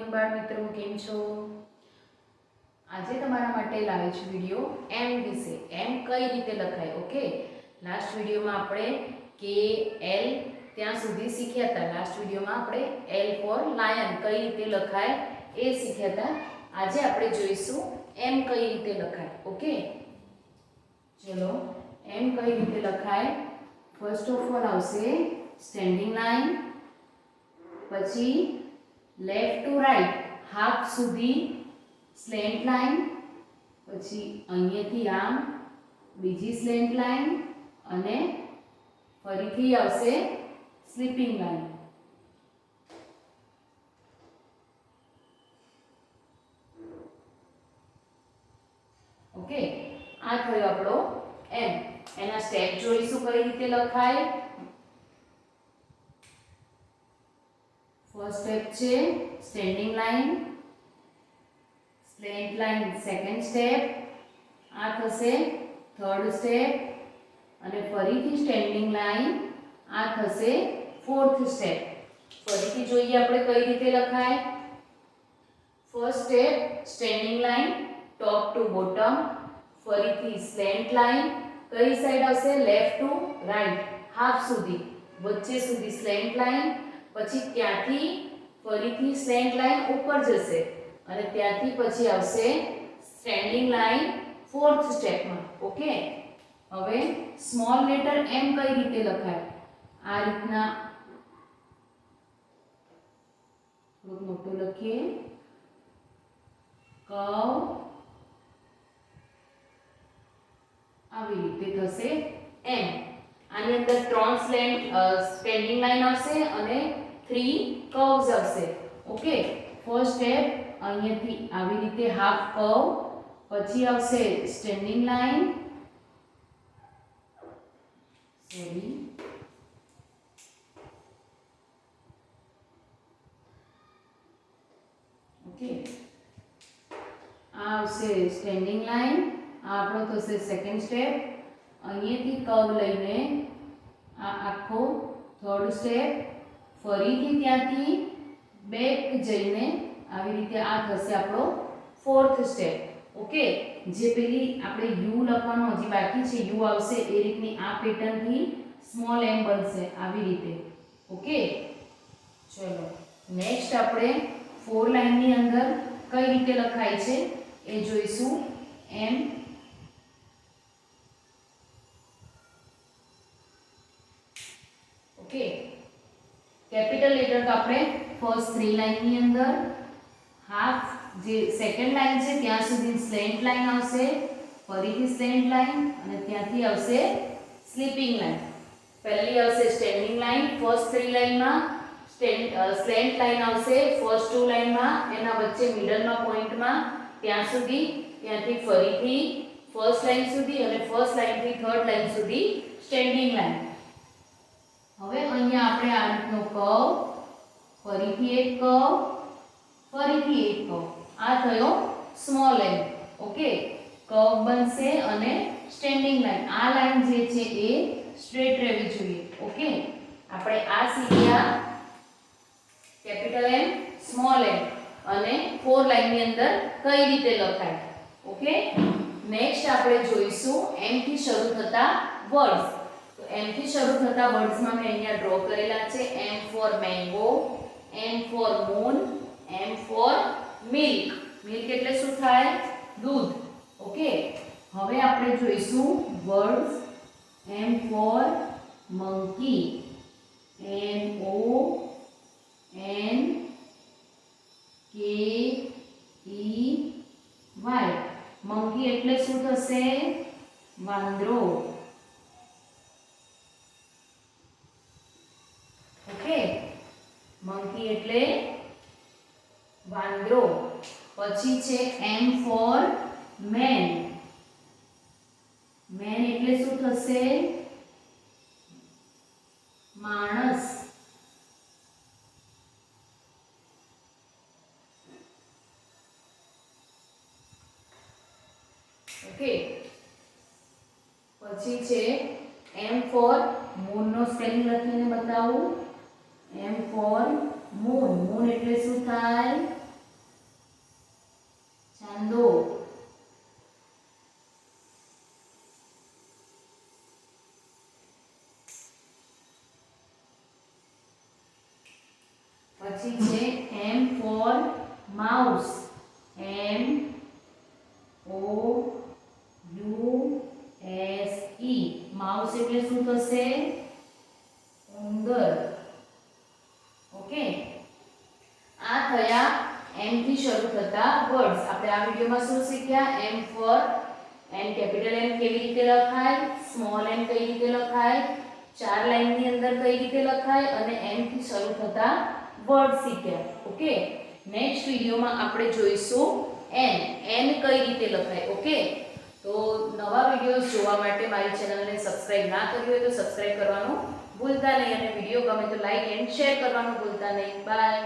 Morning બાળ મિત્રો, કેમ છો? આજે તમારા માટે લાવી છું વીડિયો એમ વિશે એમ કઈ રીતે લખાય ઓકે લાસ્ટ વિડીયોમાં આપણે કે એલ ત્યાં સુધી શીખ્યા હતા. લાસ્ટ વિડીયોમાં આપણે એલ ફોર લાયન કઈ રીતે લખાય એ શીખ્યા હતા. આજે આપણે જોઈશું એમ કઈ રીતે લખાય ઓકે ચલો એમ કઈ રીતે લખાય? ફર્સ્ટ ઓફ ઓલ આવશે સ્ટેન્ડિંગ લાઈન પછી લેફ્ટ ટુ રાઈટ હાફ સુધી સ્લેન્ટ લાઈન પછી અહીંયાથી આમ, બીજી સ્લેન્ટ લાઈન અને ફરીથી આવશે સ્લીપિંગ લાઈન ઓકે, આ થયો આપણો એમ એના સ્ટેપ જોઈશું કઈ રીતે લખાય? ફર્સ્ટ સ્ટેપ છે standing line slant line second step આ થશે થર્ડ સ્ટેપ અને ફરીથી સ્ટેન્ડિંગ લાઈન આ થશે ફોર્થ સ્ટેપ ફરીથી જોઈએ આપણે કઈ રીતે લખાય. First step standing line top to bottom ફરીથી સ્લેન્ટ લાઇન કઈ સાઈડ આવશે લેફ્ટ ટુ રાઈટ હાફ સુધી. વચ્ચે સુધી સ્લેન્ટ લાઈન પછી ત્યાંથી ફરીથી સ્લેન્ટ લાઈન ઉપર જશે અને ત્યાંથી પછી આવશે સ્ટેન્ડિંગ લાઈન ફોર્થ સ્ટેપમાં. ઓકે? હવે સ્મોલ લેટર એમ કઈ રીતે લખાય? આ રીતના થોડુંક મોટું લખીએ. કર્વ આવી રીતે થશે એમ. અંદર ત્રણ સ્લેન્ટ સ્ટેન્ડિંગ લાઈન આવશે અને થ્રી કર્વ્સ આવશે ઓકે ફર્સ્ટ સ્ટેપ અહીંયાથી આવી રીતે હાફ કર્વ પછી આવશે સ્ટેન્ડિંગ લાઈન સોરી ઓકે આ આવશે સ્ટેન્ડિંગ લાઈન આ આપણો થશે સેકન્ડ સ્ટેપ અહીંયાથી કર્વ લઈને આ આખો થર્ડ સ્ટેપ ફરીથી ત્યાંથી બેક જઈને આવી રીતે આ થશે આપણો ફોર્થ સ્ટેપ ઓકે જે પેલી આપણે યુ લખવાનું હજી બાકી છે યુ આવશે, એ રીતની આ પેટર્નથી સ્મોલ એમ બનશે આવી રીતે. ઓકે ચલો નેક્સ્ટ આપણે ફોર લાઇનની અંદર કઈ રીતે લખાય છે એ જોઈશું. એમ ઓકે કેપિટલ લેટર તો આપણે ફર્સ્ટ થ્રી લાઇનની અંદર હાફ જે સેકન્ડ લાઇન છે, ત્યાં સુધી સ્લેન્ટ લાઇન આવશે, ફરીથી સ્લેન્ટ લાઇન અને ત્યાંથી આવશે સ્લીપિંગ લાઇન પહેલી આવશે સ્ટેન્ડિંગ લાઇન ફર્સ્ટ થ્રી લાઇનમાં સ્લેન્ટ લાઇન આવશે ફર્સ્ટ ટુ લાઇનમાં એના વચ્ચે મિડલમાં પોઈન્ટમાં ત્યાં સુધી, ત્યાંથી ફરીથી ફર્સ્ટ લાઇન સુધી અને ફર્સ્ટ લાઇનથી થર્ડ લાઇન સુધી સ્ટેન્ડિંગ લાઇન હવે અહીંયા આપણે આ રીતનો કર્વ, ફરીથી એક કર્વ, ફરીથી એક કર્વ. આ થયો સ્મોલ એમ ઓકે? કર્વ બનશે અને સ્ટેન્ડિંગ લાઈન. આ લાઈન જે છે એ સ્ટ્રેટ રહેવી જોઈએ. ઓકે? આપણે આ શીખ્યા કેપિટલ એમ સ્મોલ એમ અને ફોર લાઈનની અંદર કઈ રીતે લખાય? ઓકે? નેક્સ્ટ આપણે જોઈશું એમથી શરૂ થતા વર્ડ્સ. તો એમ થી શરૂ થતા વર્ડ્સમાં મેં અહીંયા ડ્રો કરેલા છે. M for mango M for moon M for milk milk એટલે શું થાય? દૂધ. ઓકે હવે આપણે જોઈશું words M for monkey M O N K E Y monkey એટલે શું થશે? વાંદરો. વાંદરો પછી છે એમ ફોર મેન. મેન એટલે શું થશે? માણસ. ઓકે પછી છે એમ ફોર મૂનનો સ્પેલિંગ લખીને બતાવું. એમ ફોર મૂન. મૂન એટલે શું થાય? છંદો પછી છે M for mouse M O U S E mouse એટલે શું થશે? ઉંદર. ઓકે આ થયા M થી શરૂ થતા વર્ડ્સ આપણે આ વિડિયોમાં શું શીખ્યા? M for and capital M કેવી રીતે લખાય? સ્મોલ એન કઈ રીતે લખાય? ચાર લાઈનની અંદર કઈ રીતે લખાય? અને એમ થી શરૂ થતા વર્ડ શીખ્યા. ઓકે નેક્સ્ટ વિડિયોમાં આપણે જોઈશું એન એન કઈ રીતે લખાય? ઓકે તો નવા વિડીયોઝ જોવા માટે મારી ચેનલને સબસ્ક્રાઇબ ના કરી હોય તો સબસ્ક્રાઇબ કરવાનું ભૂલતા નહીં. અને વીડિયો ગમે તો લાઈક એન્ડ શેર કરવાનું ભૂલતા નહીં. બાય